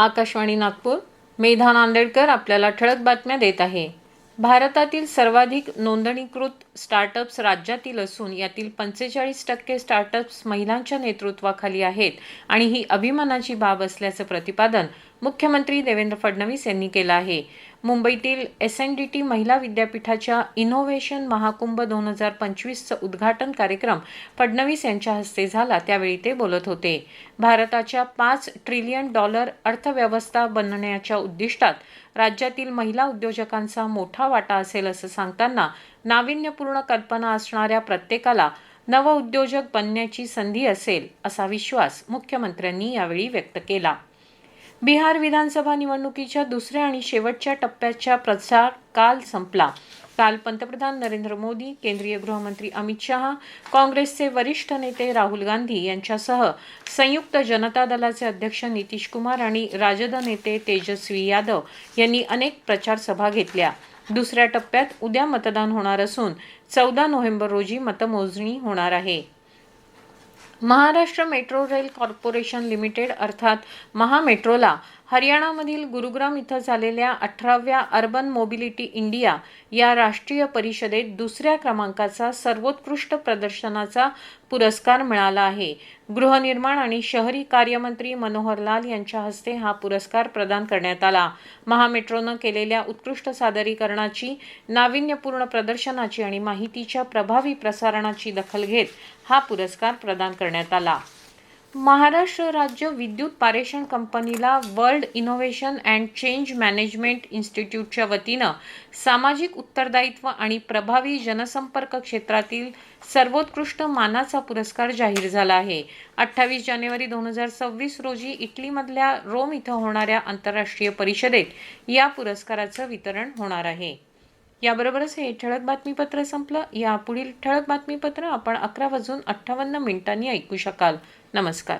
आकाशवाणी नागपूर. मेधा नांदेडकर आपल्याला ठळक बातम्या देत आहे. भारतातील सर्वाधिक नोंदणीकृत स्टार्टअप्स राज्यातील असून यातील पंचेचाळीस टक्के स्टार्टअप्स महिलांच्या नेतृत्वाखाली आहेत आणि ही अभिमानाची बाब असल्याचं प्रतिपादन मुख्यमंत्री देवेंद्र फडणवीस यांनी केलं आहे. मुंबईतील एस एन डी टी महिला विद्यापीठाच्या इनोव्हेशन महाकुंभ दोन हजार पंचवीसचं उद्घाटन कार्यक्रम फडणवीस यांच्या हस्ते झाला. त्यावेळी ते बोलत होते. भारताच्या पाच ट्रिलियन डॉलर अर्थव्यवस्था बनण्याच्या उद्दिष्टात राज्यातील महिला उद्योजकांचा मोठा वाटा असेल असं सांगताना नाविन्यपूर्ण कल्पना असणाऱ्या प्रत्येकाला नवउद्योजक बनण्याची संधी असेल असा विश्वास मुख्यमंत्र्यांनी यावेळी व्यक्त केला. बिहार विधानसभा निवडणुकीच्या दुसऱ्या आणि शेवटच्या टप्प्याच्या प्रचार काल संपला. काल पंतप्रधान नरेंद्र मोदी केंद्रीय गृहमंत्री अमित शहा काँग्रेसचे वरिष्ठ नेते राहुल गांधी यांच्यासह संयुक्त जनता दलाचे अध्यक्ष नितीश कुमार आणि राजद नेते तेजस्वी यादव यांनी अनेक प्रचारसभा घेतल्या. दुसऱ्या टप्प्यात उद्या मतदान होणार असून चौदा नोव्हेंबर रोजी मतमोजणी होणार आहे. Maharashtra metro rail corporation limited अर्थात महामेट्रोला हरियाणामधील गुरुग्राम इथं झालेल्या अठराव्या अर्बन मोबिलिटी इंडिया या राष्ट्रीय परिषदेत दुसऱ्या क्रमांकाचा सर्वोत्कृष्ट प्रदर्शनाचा पुरस्कार मिळाला आहे. गृहनिर्माण आणि शहरी कार्यमंत्री मनोहर लाल यांच्या हस्ते हा पुरस्कार प्रदान करण्यात आला. महामेट्रोनं केलेल्या उत्कृष्ट सादरीकरणाची नाविन्यपूर्ण प्रदर्शनाची आणि माहितीच्या प्रभावी प्रसारणाची दखल घेत हा पुरस्कार प्रदान करण्यात आला. महाराष्ट्र राज्य विद्युत पारेषण कंपनीला world innovation and change management इन्स्टिट्यूटच्या वतीनं सामाजिक उत्तरदायित्व आणि प्रभावी जनसंपर्क क्षेत्रातील सर्वोत्कृष्ट मानाचा पुरस्कार जाहीर झाला आहे. अठ्ठावीस जानेवारी दोन हजार सव्वीस रोजी इटलीमधल्या रोम इथं होणाऱ्या आंतरराष्ट्रीय परिषदेत या पुरस्काराचं वितरण होणार आहे. याबरोबरच हे ठळक बातमीपत्र संपलं. या पुढील ठळक बातमीपत्र आपण अकरा वाजून अठ्ठावन्न मिनिटांनी ऐकू शकाल. नमस्कार.